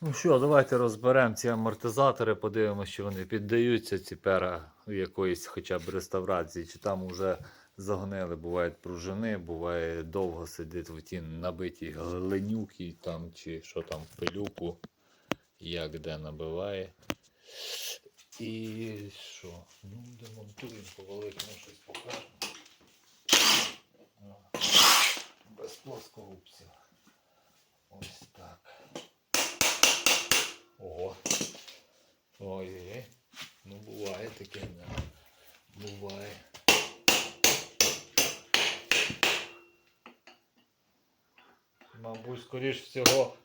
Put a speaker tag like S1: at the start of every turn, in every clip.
S1: Ну що, давайте розберемо ці амортизатори, подивимося, чи вони піддаються ці пера якоїсь хоча б реставрації, чи там вже загнили, бувають пружини, буває довго сидить в ті набиті глинюки там, чи що там, пилюку, як де набиває. І що? Ну, демонтуємо по великому щось покажемо. Без плоскорубців. Ось так. Ого. Ой, ну буває таке, да. Буває. Мабуть, скоріш всього.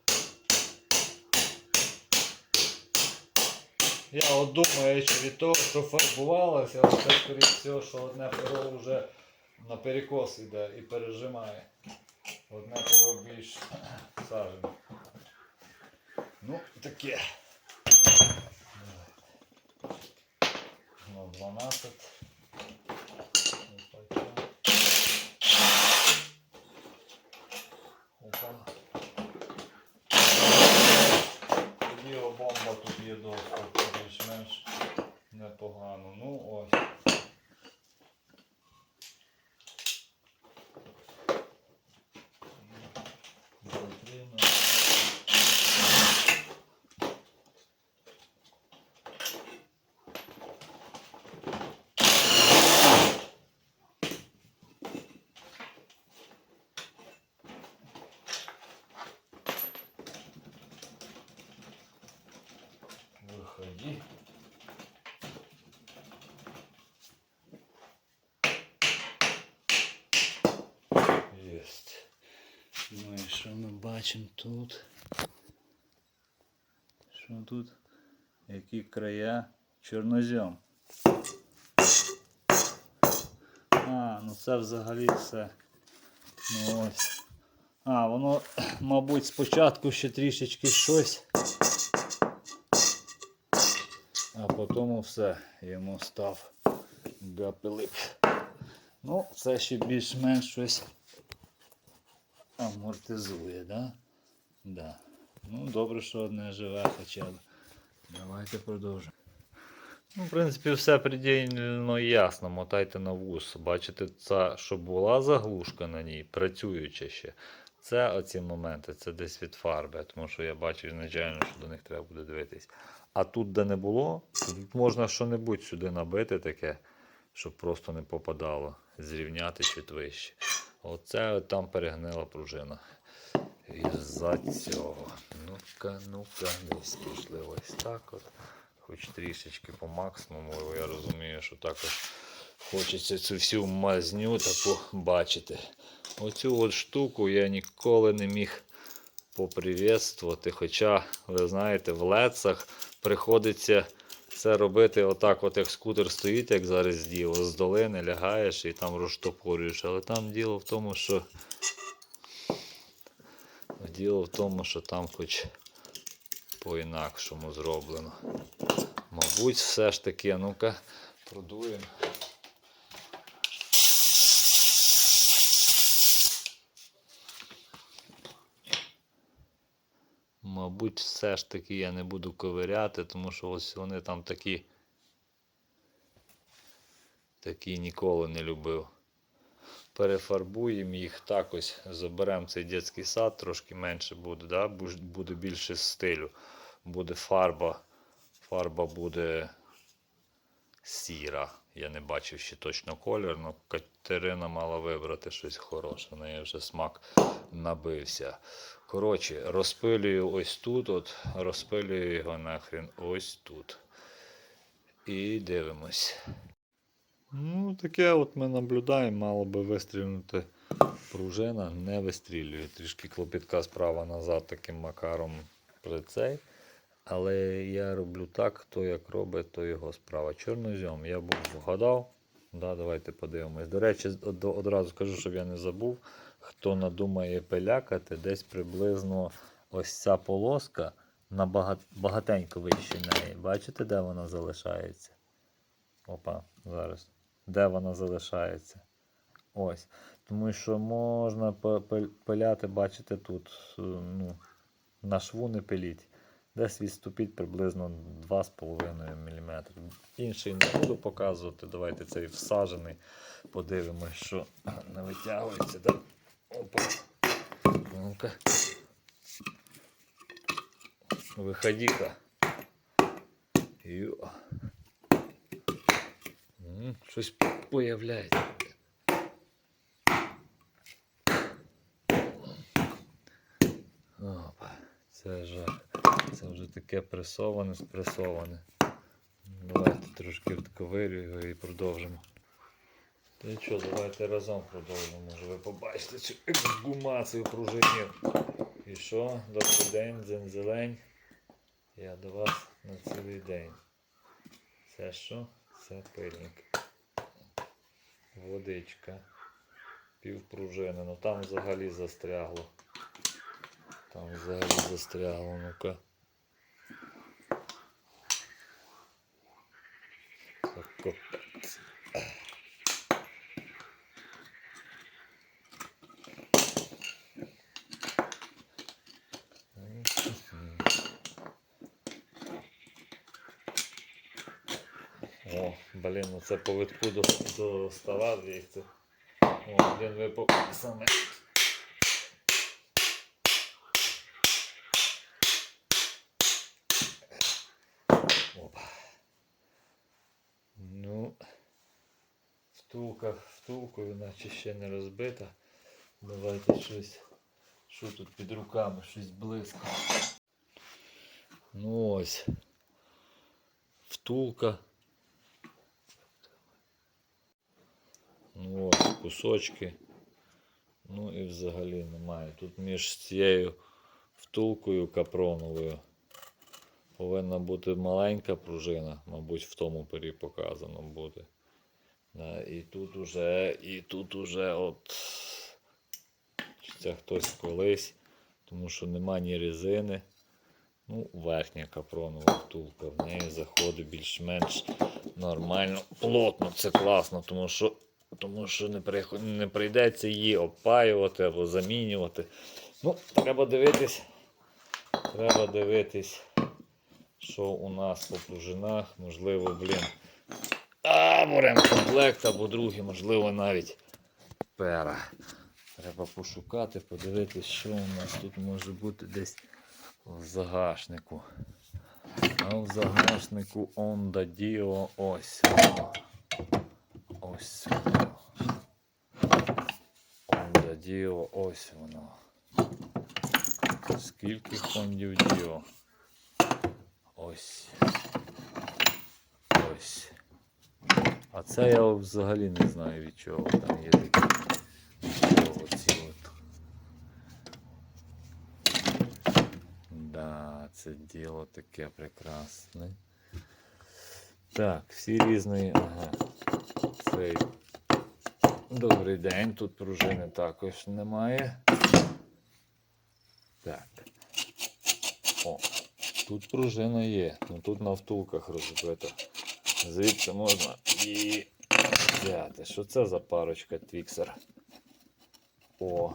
S1: Я от думаю, що від того, що фарбувалося, але це скоріш всього, що одне перо вже на перекос йде і пережимає. Одне перо більш сажене. Ну, таке. Ну, 12. Опа. Опа. Тоді бомба тут є доступ, більш-менш непогано. Ну ось. Затримаємо. Выходи. Єсть. Ну і що ми бачимо тут? Що тут? Які края? Чорнозем. А, ну це взагалі все. Ну ось. А, воно, мабуть, спочатку ще трішечки щось. А потім все, йому став гапелип. Ну, це ще більш-менш щось амортизує, да? Да. Ну, добре, що одне живе хоча б. Давайте продовжимо. Ну, в принципі, все предельно ясно. Мотайте на вус. Бачите, це, що була заглушка на ній, працююча ще. Це оці моменти, це десь від фарби, тому що я бачу ізначально, що до них треба буде дивитись. А тут, де не було, тут можна що-небудь сюди набити таке, щоб просто не попадало, зрівняти чуть вище. Оце там перегнила пружина. Із-за цього. Ну-ка, ну-ка, десь пішли ось так от. Хоч трішечки по максимуму, бо я розумію, що також хочеться цю всю мазню таку бачити. Оцю от штуку я ніколи не міг попривітствувати. Хоча, ви знаєте, в лецах приходиться це робити отак, от як скутер стоїть, як зараз діло, з долини лягаєш і там розштопорюєш. Але там діло в тому, що діло в тому, що там хоч по-інакшому зроблено. Мабуть, все ж таки, ну-ка, продуємо. Мабуть, все ж таки я не буду ковиряти, тому що ось вони там такі. Такі ніколи не любив. Перефарбуємо їх так ось, заберемо цей дитячий сад, трошки менше буде, да? буде більше стилю. Буде фарба. Фарба буде сіра. Я не бачив ще точно колір, але Катерина мала вибрати щось хороше. В неї вже смак набився. Коротше, розпилюю ось тут, от, розпилюю його нахрен ось тут. І дивимось. Ну, таке от ми наблюдаємо, мало би вистрілити пружина, не вистрілює. Трішки клопітка справа назад таким макаром при цей. Але я роблю так, хто як робить, то його справа. Чорнозьом. Я був вгадав. Да, давайте подивимось. До речі, одразу скажу, щоб я не забув. Хто надумає пилякати, десь приблизно ось ця полоска на багатенько вище неї. Бачите, де вона залишається? Опа, зараз. Де вона залишається? Ось. Тому що можна пи- пи- пиляти, бачите, тут. е, Ну, на шву не пиліть. Десь відступить приблизно 2,5 мм. Інший не буду показувати. Давайте цей всаджений. Подивимось, що не витягується. Да? Опа. Ну-ка. Виходи-ка. Йо. Щось появляється. Опа, це жах. Це вже таке пресоване, спресоване. Давайте трошки відковирю його і продовжимо. Та нічого, давайте разом продовжимо. Може ви побачите цю ексгумацію пружинів. І що? Добрий день, дзензелень. Я до вас на цілий день. Це що? Це пильник. Водичка. Півпружини. Ну там взагалі застрягло. Там взагалі застрягло, ну-ка. Це. О, блін, ну це по витку до, до стола звідси. О, він випав саме. Опа. Ну, втулка, втулкою, наче ще не розбита. Давайте щось. Що тут під руками? Щось близько. Ну ось. Втулка. Ну ось кусочки. Ну і взагалі немає. Тут між цією втулкою капроновою повинна бути маленька пружина, мабуть, в тому пері показано буде. Да, і тут уже, і тут уже от це хтось колись, тому що нема ні резини. Ну, верхня капронова втулка, в неї заходить більш-менш нормально, плотно, це класно, тому що, тому що не, приход- не прийдеться її опаювати або замінювати. Ну, треба дивитись, треба дивитись, що у нас по пружинах, можливо, блін. Або ремкомплект, або другий, можливо, навіть пера. Треба пошукати, подивитись, що у нас тут може бути десь в загашнику. А в загашнику Honda Dio ось. Ось воно. Honda Dio ось воно. Скільки Хондів Dio? Ось. Ось. Це я взагалі не знаю від чого там є такі. Це діло таке прекрасне. Так, всі різні. Ага. Цей. Добрий день, тут пружини також немає. Так. О, тут пружина є, ну тут на втулках розбита. Звідси можна і взяти. Що це за парочка твіксер? О.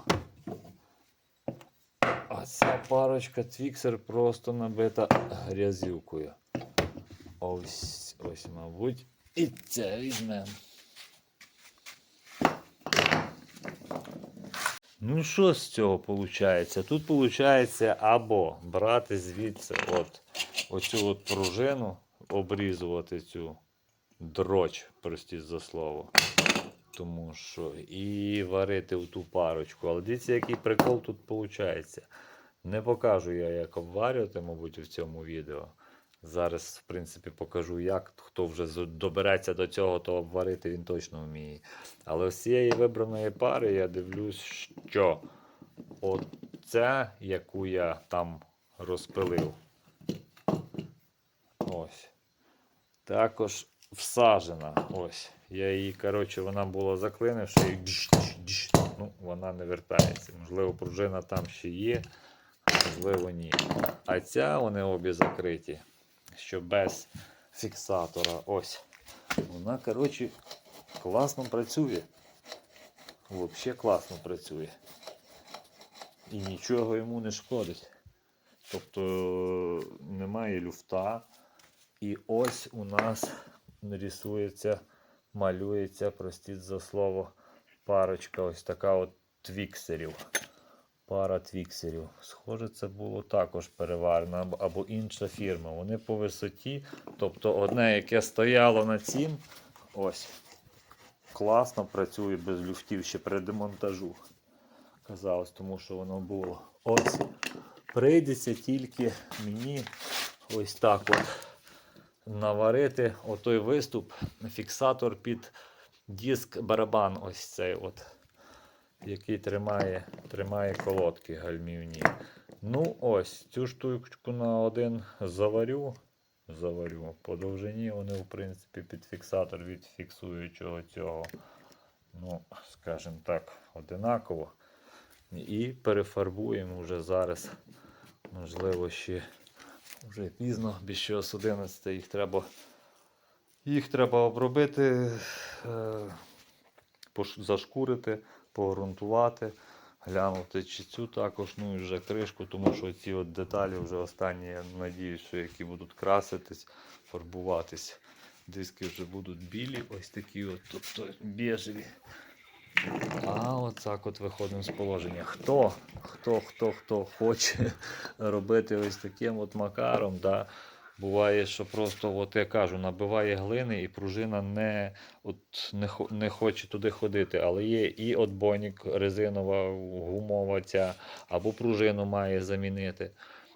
S1: А ця парочка твіксер просто набита грязюкою. Ось, ось, мабуть, і це візьмемо. Ну, що з цього виходить? Тут виходить або брати звідси от, оцю от пружину, обрізувати цю дроч, простіть за слово. Тому що і варити в ту парочку. Але дивіться, який прикол тут виходить. Не покажу я, як обварювати, мабуть, в цьому відео. Зараз, в принципі, покажу, як хто вже добереться до цього, то обварити він точно вміє. Але з цієї вибраної пари я дивлюсь, що оця, яку я там розпилив, ось, також всажена. Ось. Я її, коротше, вона була заклинивши і дж-дж-дж. ну, вона не вертається. Можливо, пружина там ще є, можливо, ні. А ця вони обі закриті, що без фіксатора. Ось. Вона, коротше, класно працює. Взагалі класно працює. І нічого йому не шкодить. Тобто немає люфта. І ось у нас рисується, малюється, простіть за слово, парочка ось така от твіксерів. Пара твіксерів. Схоже, це було також переварено або- інша фірма. Вони по висоті, тобто одне, яке стояло на цім, ось, класно працює без люфтів ще при демонтажу. Казалось, тому що воно було. Ось. Прийдеться тільки мені ось так от наварити отой виступ, фіксатор під диск барабан, ось цей от, який тримає, тримає колодки гальмівні. Ну, ось, цю штучку на один заварю. Заварю. По довжині вони, в принципі, під фіксатор від фіксуючого цього, ну, скажімо так, одинаково. І перефарбуємо вже зараз. Можливо, ще вже пізно, щось 11 їх треба. Їх треба обробити, е, зашкурити, погрунтувати, глянути чи цю також, ну і вже кришку, тому що ці от деталі вже останні, я надіюсь, що які будуть краситись, фарбуватись. Диски вже будуть білі, ось такі от, тобто біжеві. А от так от виходимо з положення. Хто, хто, хто, хто хоче робити ось таким от макаром, да, буває, що просто, от я кажу, набиває глини і пружина не, от, не, не хоче туди ходити. Але є і отбойник резинова, гумова ця, або пружину має замінити.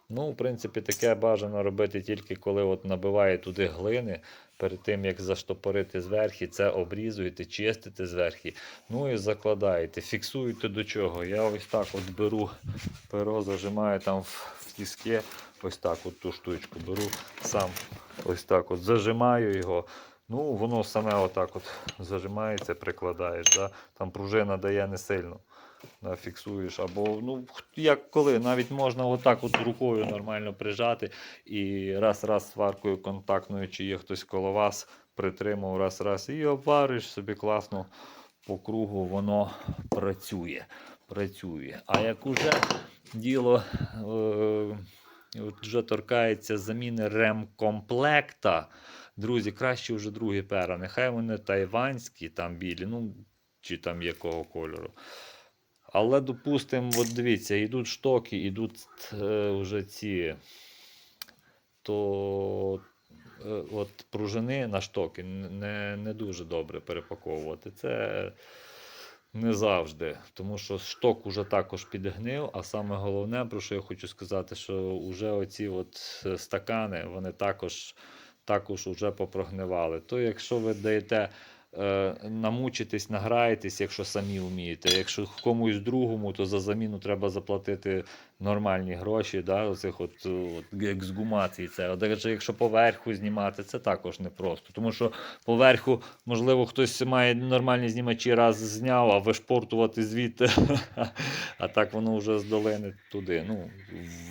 S1: Ну, в принципі, таке бажано робити тільки коли от набиває туди глини. Перед тим як заштопорити зверху, це обрізуєте, чистите зверху. Ну і закладаєте. Фіксуєте до чого. Я ось так от беру перо, зажимаю там в тіски, ось так от ту штучку беру, сам ось так от зажимаю його. Ну, воно саме отак от зажимається, прикладаєш. Да? Там пружина дає не сильно. Фіксуєш. Або ну, як коли, навіть можна отак от рукою нормально прижати і раз-раз сваркою контактною, чи є хтось коло вас, притримав раз-раз і обвариш собі класно по кругу, воно працює. працює. А як уже діло е, вже торкається заміни ремкомплекта, друзі, краще вже другі пера. Нехай вони тайванські, там білі, ну чи там якого кольору. Але, допустимо, от дивіться, йдуть штоки, йдуть е, вже ці, то е, от пружини на штоки не, не дуже добре перепаковувати. Це не завжди. Тому що шток уже також підгнив, а саме головне, про що я хочу сказати, що вже оці от е, стакани, вони також, також уже попрогнивали. То якщо ви даєте е, намучитись, награєтесь, якщо самі вмієте. Якщо комусь другому, то за заміну треба заплатити нормальні гроші, да, оцих от, от ексгумацій. Це. Якщо- якщо поверху знімати, це також непросто. Тому що поверху, можливо, хтось має нормальні знімачі, раз зняв, а вишпортувати звідти. А так воно вже з долини туди. Ну,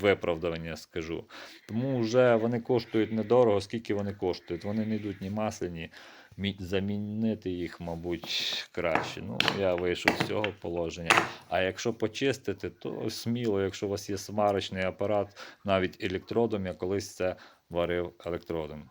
S1: виправдання скажу. Тому вже вони коштують недорого, скільки вони коштують. Вони не йдуть ні масляні. Мі- Замінити їх, мабуть, краще. Ну, я вийшов з цього положення. А якщо почистити, то сміло, якщо у вас є смарочний апарат, навіть електродом, я колись це варив електродом.